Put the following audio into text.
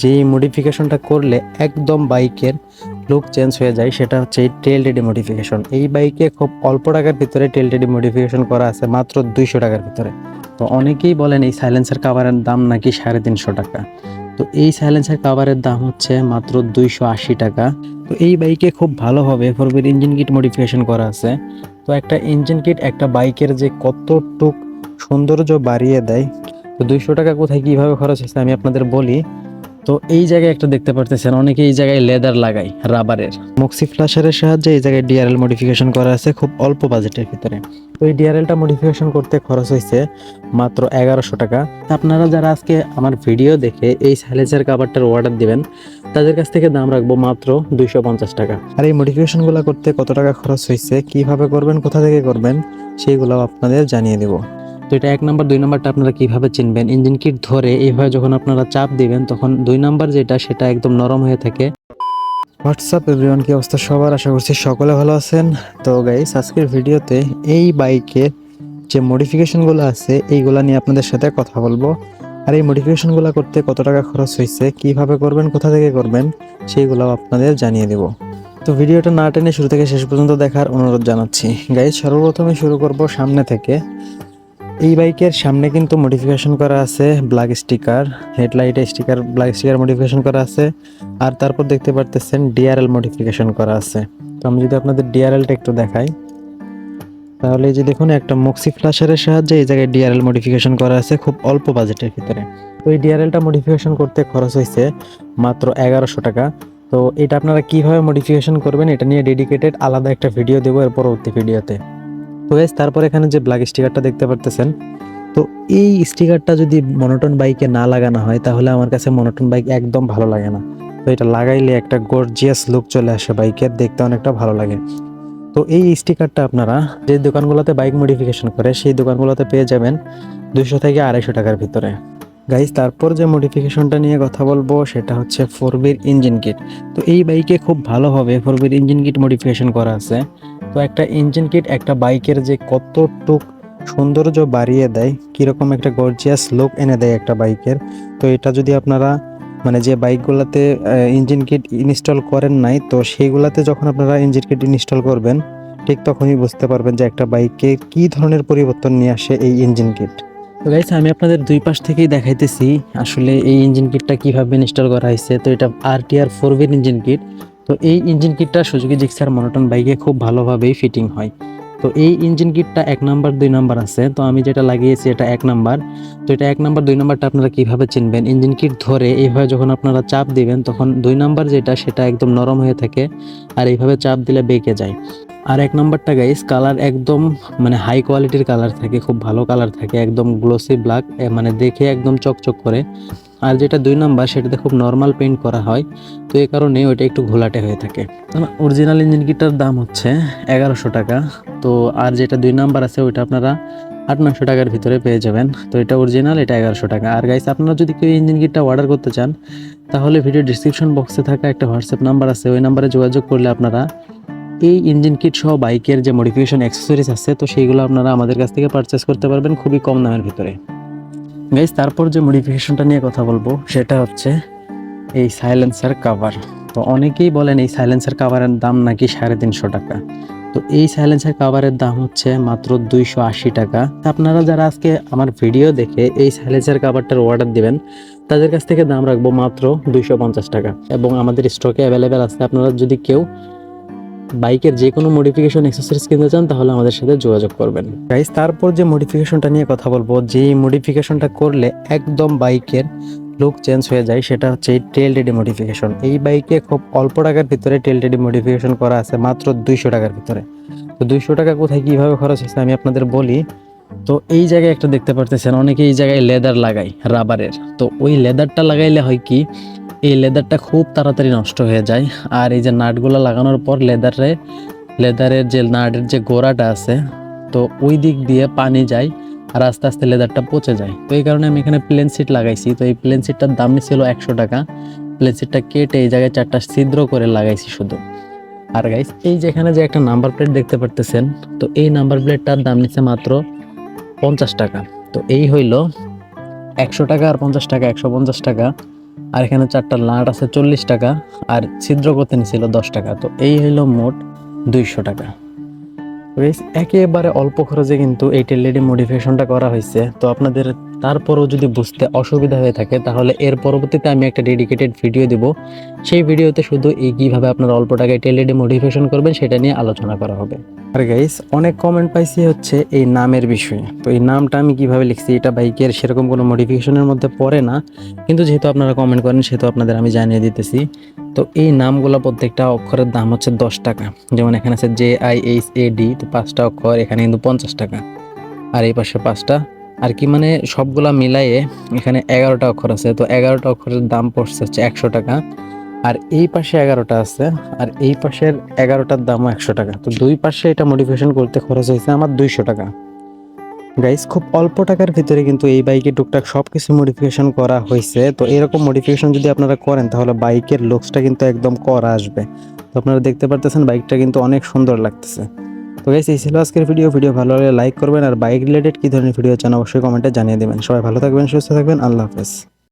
যে মডিফিকেশনটা করলে একদম বাইকের লুক চেঞ্জ হয়ে যায়, সেটা হচ্ছে টেল রেডি মডিফিকেশন এই বাইকে খুব অল্প টাকার ভিতরে টেল রেডি মডিফিকেশন করা আছে, মাত্র দুইশো টাকার ভিতরে। তো অনেকেই বলেন এই সাইলেন্সার কাভারের দাম নাকি সাড়ে তিনশো টাকা। তো এই সাইলেন্সার কাভারের দাম হচ্ছে মাত্র দুইশো আশি টাকা। তো এই বাইকে খুব ভালোভাবে ফোরবির ইঞ্জিন কিট মডিফিকেশন করা আছে। তো একটা ইঞ্জিন কিট একটা বাইকের যে কতটুক সৌন্দর্য বাড়িয়ে দেয়, তো দুইশো টাকা কোথায় কীভাবে খরচ হয়েছে আমি আপনাদের বলি। তো এই জায়গায় একটা দেখতে পারতেছেন, অনেকে এই জায়গায় লেদার লাগায়, রাবারের। মক্সি ফ্লাশারের সাহায্যে এই জায়গায় ডিআরএল মডিফিকেশন করা আছে খুব অল্প বাজেটের ভিতরে। তো এই ডিআরএলটা মডিফিকেশন করতে খরচ হয়েছে মাত্র এগারোশো টাকা। আপনারা যারা আজকে আমার ভিডিও দেখে এই সাইলেন্সার কাভারটার অর্ডার দিবেন, তাদের কাছ থেকে দাম রাখব মাত্র দুইশো পঞ্চাশ টাকা। আর এই মডিফিকেশনগুলো করতে কত টাকা খরচ হয়েছে, কীভাবে করবেন, কোথা থেকে করবেন সেইগুলো আপনাদের জানিয়ে দেবো। তো এটা এক নাম্বার, দুই নাম্বারটা আপনারা কীভাবে চিনবেন? ইঞ্জিন কিট ধরে এইভাবে যখন আপনারা চাপ দিবেন, তখন দুই নাম্বার যেটা, সেটা একদম নরম হয়ে থাকে। হোয়াটসঅ্যাপ এভরিওয়ান, কি অবস্থা সবার? আশা করছি সকলে ভালো আছেন। তো গাইস আজকের ভিডিওতে এই বাইকের যে মডিফিকেশনগুলো আছে, এইগুলা নিয়ে আপনাদের সাথে কথা বলব। আর এই মডিফিকেশনগুলো করতে কত টাকা খরচ হয়েছে কীভাবে করবেন, কোথা থেকে করবেন সেইগুলো আপনাদের জানিয়ে দেব। তো ভিডিওটা না টেনে শুরু থেকে শেষ পর্যন্ত দেখার অনুরোধ জানাচ্ছি। গাইজ সর্বপ্রথমে শুরু করব সামনে থেকে। এই বাইকের সামনে কিন্তু মডিফিকেশন করা আছে ব্ল্যাক স্টিকার হেডলাইটে স্টিকার ব্ল্যাক স্টিকার মডিফিকেশন করা আছে, আর তারপর দেখতে পারতেছেন ডিআরএল মডিফিকেশন করা আছে। তো আমি যদি আপনাদের ডিআরএলটা একটু দেখাই, তাহলে এই যে দেখুন, একটা মক্সি ফ্লাশারের সাহায্যে এই জায়গায় ডিআরএল মডিফিকেশন করা আছে খুব অল্প বাজেটের ভিতরে। তো এই ডিআরএলটা মডিফিকেশন করতে খরচ হয়েছে মাত্র এগারোশো টাকা। তো এটা আপনারা কীভাবে মডিফিকেশন করবেন, এটা নিয়ে ডেডিকেটেড আলাদা একটা ভিডিও দেবো এর পরবর্তী ভিডিওতে তো গাইজ তারপর এখানে যে ব্ল্যাক স্টিকারটা দেখতে পারতেছেন, তো এই স্টিকারটা যদি মনোটন বাইকে না লাগানো হয়, তাহলে আমার কাছে মনোটন বাইক একদম ভালো লাগে না। তো এটা লাগাইলে একটা গর্জিয়াস লুক চলে আসে বাইকের দেখতে অনেকটা ভালো লাগে। তো এই স্টিকারটা আপনারা যে দোকানগুলোতে বাইক মডিফিকেশন করে, সেই দোকানগুলোতে পেয়ে যাবেন দুশো থেকে আড়াইশো টাকার ভিতরে। গাইস তারপর যে মডিফিকেশনটা নিয়ে কথা বলব, সেটা হচ্ছে ফোর বির ইঞ্জিন কিট তো এই বাইকে খুব ভালোভাবে ফোর বির ইঞ্জিন কিট মডিফিকেশন করা আছে। তো একটা ইঞ্জিন কিট একটা বাইকের যে কতটুক সৌন্দর্য বাড়িয়ে দেয়, কীরকম একটা গর্জিয়াস লুক এনে দেয় একটা বাইকের তো এটা যদি আপনারা মানে যে বাইকগুলোতে ইঞ্জিন কিট ইনস্টল করেন নাই, তো সেইগুলাতে যখন আপনারা ইঞ্জিন কিট ইনস্টল করবেন, ঠিক তখনই বুঝতে পারবেন যে একটা বাইকে কী ধরনের পরিবর্তন নিয়ে আসে এই ইঞ্জিন কিট তো গাইস আমি আপনাদের দুই পাশ থেকেই দেখাইতেছি আসলে এই ইঞ্জিন কিটটা কীভাবে ইনস্টল করা হয়েছে। তো এটা R T R four engine kit তো এই ইঞ্জিন কিটটা সুযোগী জিক্সার মনোটন বাইকে খুব ভালোভাবেই ফিটিং হয়। তো এই ইঞ্জিন কিটটা এক নাম্বার দুই নাম্বার আছে। তো আমি যেটা লাগিয়েছি এটা এক নাম্বার তো এটা এক নাম্বার দুই নাম্বারটা আপনারা কীভাবে চিনবেন? ইঞ্জিন কিট ধরে এইভাবে যখন আপনারা চাপ দিবেন, তখন দুই নাম্বার যেটা, সেটা একদম নরম হয়ে থাকে আর এইভাবে চাপ দিলে বেঁকে যায়। আর এক নাম্বারটা গাইস কালার একদম মানে হাই কোয়ালিটির কালার থাকে, খুব ভালো কালার থাকে, একদম গ্লোসি ব্ল্যাক মানে দেখে একদম চকচক করে। আর যেটা দুই নাম্বার সেটাতে খুব নর্মাল পেইন্ট করা হয়। তো এই কারণে ওইটা একটু ঘোলাটে হয়ে থাকে। অরিজিনাল ইঞ্জিন কিটটার দাম হচ্ছে এগারোশো টাকা। তো আর যেটা দুই নাম্বার আছে, ওইটা আপনারা আট নশো টাকার ভিতরে পেয়ে যাবেন। তো এটা অরিজিনাল এটা এগারোশো টাকা। আর গাইস আপনারা যদি কেউ ইঞ্জিন কিটটা অর্ডার করতে চান, তাহলে ভিডিও ডিসক্রিপশন বক্সে থাকা একটা হোয়াটসঅ্যাপ নাম্বার আছে। ওই নাম্বারে যোগাযোগ করলে আপনারা এই ইঞ্জিন কিট সহ বাইকের যে মডিফিকেশন অ্যাক্সেসরিজ আছে, তো সেইগুলো আপনারা আমাদের কাছ থেকে পারচেস করতে পারবেন খুবই কম দামের ভিতরে। গাইস তারপর যে মডিফিকেশনটা নিয়ে কথা বলব, সেটা হচ্ছে এই সাইলেন্সার কাভার তো অনেকেই বলেন এই সাইলেন্সার কাভারের দাম নাকি সাড়ে তিনশো টাকা। তো এই সাইলেন্সার কাভারের দাম হচ্ছে মাত্র দুইশো আশি টাকা। আপনারা যারা আজকে আমার ভিডিও দেখে এই সাইলেন্সার কাভারটার অর্ডার দিবেন, তাদের কাছ থেকে দাম রাখব মাত্র দুইশো পঞ্চাশ টাকা। এবং আমাদের স্টকে অ্যাভেলেবেল আছে, আপনারা যদি কেউ বাইকের যে কোনো মডিফিকেশন এক্সেসরিজ কিনতে চান, তাহলে আমাদের সাথে যোগাযোগ করবেন। গাইস তারপর যে মডিফিকেশনটা নিয়ে কথা বলব যে মডিফিকেশনটা করলে একদম বাইকের লুক চেঞ্জ হয়ে যায়, সেটা হচ্ছে এই টেল রেডি মডিফিকেশন এই বাইকে খুব অল্প টাকার ভিতরে টেল রেডি মডিফিকেশন করা আছে, মাত্র দুইশো টাকার ভিতরে। তো দুইশো টাকা কোথায়, কীভাবে খরচ হয়েছে আমি আপনাদের বলি। তো এই জায়গায় একটা দেখতে পারতেছেন, অনেকে এই জায়গায় লেদার লাগায় রাবারের তো ওই লেদারটা লাগাইলে হয় কি, এই লেদারটা খুব তাড়াতাড়ি নষ্ট হয়ে যায়। আর এই যে নাটগুলো লাগানোর পর লেদারে লেদারের যে নাটের যে গোড়াটা আছে, তো ওই দিক দিয়ে পানি যায়। আর আস্তে আস্তে লেদারটা পচে যায়। তো এই কারণে আমি এখানে প্লেন সিট লাগাইছি। তো এই প্লেন সিটটার দাম ছিল একশো টাকা। প্লেন সিটটা কেটে এই জায়গায় চারটা ছিদ্র করে লাগাইছি শুধু। আর গাইস এই যেখানে যে একটা নাম্বার প্লেট দেখতে পারতেছেন, তো এই নাম্বার প্লেটটার দাম নিচ্ছে মাত্র পঞ্চাশ টাকা। তো এই হইল একশো টাকা আর পঞ্চাশ টাকা, একশো পঞ্চাশ টাকা। আর এখানে চারটা লাট আছে চল্লিশ টাকা। আর ছিদ্র করতে নিছিল দশ টাকা। তো এই হলো মোট দুইশো টাকা। একেবারে অল্প খরচে কিন্তু এই টেলরেডি মডিফিকেশনটা করা হয়েছে। তো আপনাদের তারপরেও যদি বুঝতে অসুবিধা হয়ে থাকে, তাহলে এর পরবর্তীতে আমি একটা ডেডিকেটেড ভিডিও দিব। সেই ভিডিওতে শুধু এই কীভাবে আপনার অল্প টাকায় টেলরেডি মডিফিকেশন করবেন, সেটা নিয়ে আলোচনা করা হবে। আর গাইস অনেক কমেন্ট পাইছি হচ্ছে এই নামের বিষয়ে। তো এই নামটা আমি কীভাবে লিখছি, এটা বাইকের সেরকম কোনো মডিফিকেশনের মধ্যে পড়ে না। কিন্তু যেহেতু আপনারা কমেন্ট করেন, সেহেতু আপনাদের আমি জানিয়ে দিতেছি। তো এই নামগুলো প্রত্যেকটা অক্ষরের দাম হচ্ছে দশ টাকা। যেমন এখানে আছে J I H A D তো পাঁচটা অক্ষর, এখানে কিন্তু পঞ্চাশ টাকা। আর এই পাশে পাঁচটা আর কি মানে সবগুলা মিলাইয়ে এখানে এগারোটা অক্ষর আছে। তো এগারোটা অক্ষরের দাম পড়ছে হচ্ছে একশো টাকা। আর এই পাশে এগারোটা আছে, আর এই পাশের এগারোটার দামও একশো টাকা। তো দুই পাশে এটা মডিফিকেশন করতে খরচ হয়েছে আমার দুইশো টাকা। গাইস খুব অল্প টাকার ভিতরে কিন্তু এই বাইকে টুকটাক সব কিছু মডিফিকেশন করা হয়েছে। তো এরকম মডিফিকেশন যদি আপনারা করেন, তাহলে বাইকের লুকসটা কিন্তু একদম করা আসবে। তো আপনারা দেখতে পারতেছেন বাইকটা কিন্তু অনেক সুন্দর লাগতেছে। তো গাইস এই ছিল আজকের ভিডিও ভিডিও ভালো লাগলে লাইক করবেন। আর বাইক রিলেটেড কী ধরনের ভিডিও চান অবশ্যই কমেন্টে জানিয়ে দেবেন। সবাই ভালো থাকবেন, সুস্থ থাকবেন। আল্লাহ হাফেজ।